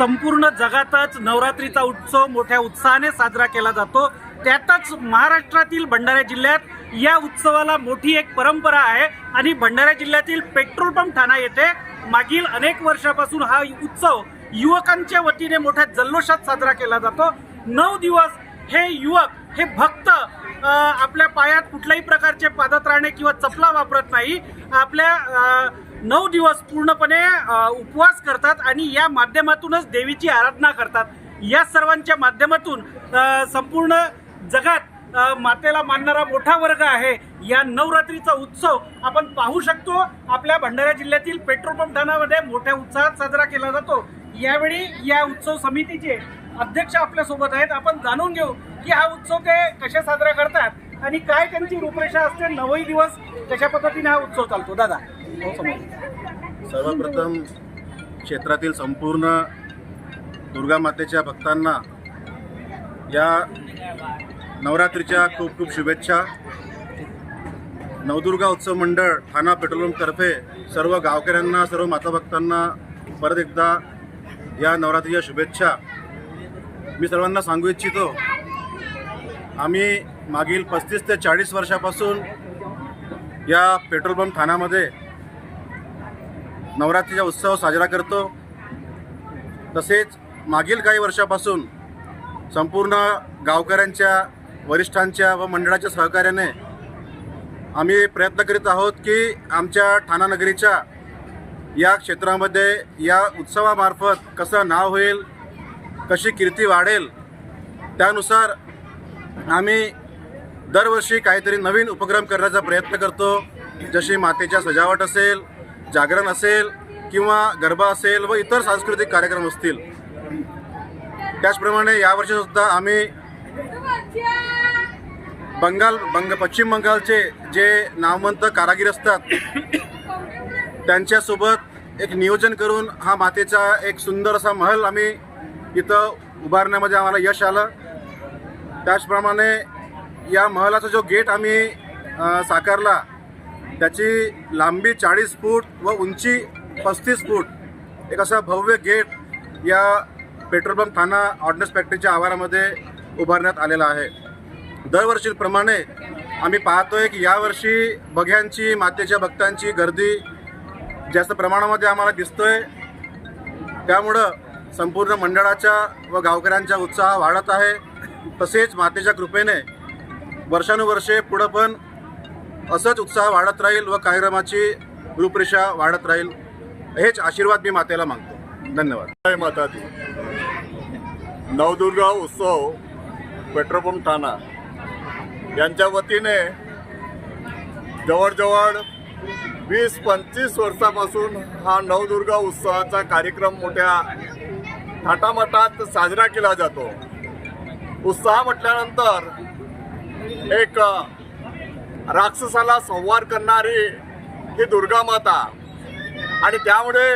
संपूर्ण जगातच नवरात्रीचा उत्सव मोठ्या उत्साहाने साजरा केला जातो. त्यातच महाराष्ट्रातील भंडारा जिल्ह्यात या उत्सवाला मोठी एक परंपरा आहे आणि भंडारा जिल्ह्यातील पेट्रोल पंप ठाणा येथे मागील अनेक वर्षापासून हा उत्सव युवकांच्या वतीने मोठ्या जल्लोषात साजरा केला जातो. नऊ दिवस हे युवक हे भक्त आपल्या पायात कुठल्याही प्रकारचे पादत्राणे किंवा चपला वापरत नाही. आपल्या नऊ दिवस पूर्णपणे उपवास करतात आणि या माध्यमातूनच देवीची आराधना करतात. या सर्वांच्या माध्यमातून संपूर्ण जगात मातेला मानणारा मोठा वर्ग आहे. या नवरात्रीचा उत्सव आपण पाहू शकतो. आपल्या भंडारा जिल्ह्यातील पेट्रोल पंप ठाण्यामध्ये मोठ्या उत्साहात साजरा केला जातो. यावेळी या उत्सव समितीचे अध्यक्ष आपल्यासोबत आहेत. आपण जाणून घेऊ की हा उत्सव ते कसे साजरा करतात आणि काय त्यांची रूपरेषा असते. नवही दिवस कशा पद्धतीने हा उत्सव चालतो? दादा. सर्वप्रथम क्षेत्रातील संपूर्ण दुर्गा मातेच्या भक्तांना या नवरात्रीच्या खूप खूप शुभेच्छा. नवदुर्गा उत्सव मंडळ ठाणा पेट्रोलियमतर्फे सर्व गावकऱ्यांना सर्व माता भक्तांना परत एकदा या नवरात्रीच्या शुभेच्छा. मी सर्वांना सांगू इच्छितो आम्ही मागील पस्तीस ते चाळीस वर्षापासून या पेट्रोल पंप ठाण्यामध्ये नवरात्रीचा उत्सव साजरा करतो. तसेच मागील काही वर्षापासून संपूर्ण गावकऱ्यांच्या वरिष्ठांच्या व मंडळाच्या सहकार्याने आम्ही प्रयत्न करीत आहोत की आमच्या ठाणा नगरीच्या या क्षेत्रामध्ये या उत्सवामार्फत कसं नाव होईल कशी कीर्ती वाढेल त्यानुसार आम्ही दरवर्षी काहीतरी नवीन उपक्रम करण्याचा प्रयत्न करतो. जशी मातेच्या सजावट असेल जागरण असेल किंवा गरबा असेल व इतर सांस्कृतिक कार्यक्रम असतील. त्याचप्रमाणे यावर्षी सुद्धा आम्ही बंगाल बंग पश्चिम बंगालचे जे नामवंत कारागीर असतात त्यांच्यासोबत एक नियोजन करून हा मातेचा एक सुंदर असा महल आम्ही इथं उभारण्यामध्ये आम्हाला यश आलं. त्याचप्रमाणे या महलाचा जो गेट आम्ही साकारला त्याची लांबी चाळीस फूट व उंची पस्तीस फूट एक असा भव्य गेट या पेट्रोल पंप ठाणा ऑर्डनन्स फॅक्टरीच्या आवारामध्ये उभारण्यात आलेला आहे. दरवर्षीप्रमाणे आम्ही पाहतोय की यावर्षी बघ्यांची मातेच्या भक्तांची गर्दी जास्त प्रमाणामध्ये आम्हाला दिसतोय. त्यामुळं संपूर्ण मंडळाच्या व गावकऱ्यांचा उत्साह वाढत आहे. तसेच मातेच्या कृपेने वर्षानुवर्षे पुढं पण असंच उत्साह वाढत राहील व कार्यक्रमाची रूपरेषा वाढत राहील हेच आशीर्वाद मी मातेला मागतो. धन्यवाद. जय माता दी नवदुर्गा उत्सव पेट्रोल पंप ठाणा यांच्या वतीने जवळजवळ वीस पंचवीस वर्षापासून हा नवदुर्गा उत्सवाचा कार्यक्रम मोठ्या थाटामाटात साजरा केला जातो. उत्साह म्हटल्यानंतर एक राक्षसाला संवार करणारी ही दुर्गा माता. आणि त्यामुळे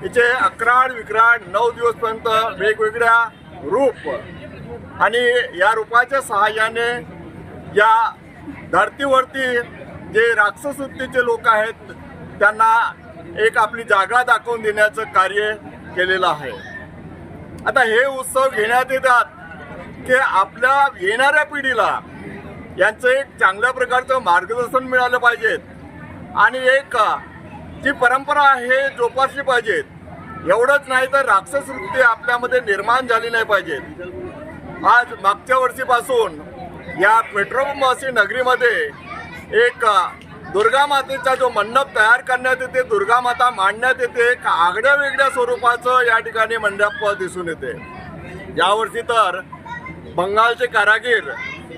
हिचे अकराड विक्राड नऊ दिवसपर्यंत वेगवेगळ्या रूप आणि या रूपाच्या सहाय्याने या धरतीवरती जे राक्षसवृत्तीचे लोक आहेत त्यांना एक आपली जागा दाखवून देण्याचं कार्य केलेलं आहे. आता हे उत्सव घेण्यात येतात की आपल्या येणाऱ्या पिढीला यांचं एक चांगल्या प्रकारचं मार्गदर्शन मिळालं पाहिजेत आणि एक जी परंपरा आहे जोपासली पाहिजेत एवढंच नाही तर राक्षस वृत्ती आपल्यामध्ये निर्माण झाली नाही पाहिजेत आज मागच्या वर्षीपासून या पेट्रोलवासी नगरीमध्ये एक दुर्गा मातेचा जो मंडप तयार करण्यात येते दुर्गा माता मांडण्यात येते एक आगड्या वेगळ्या स्वरूपाचं या ठिकाणी मंडप दिसून येते. यावर्षी तर बंगालचे कारागीर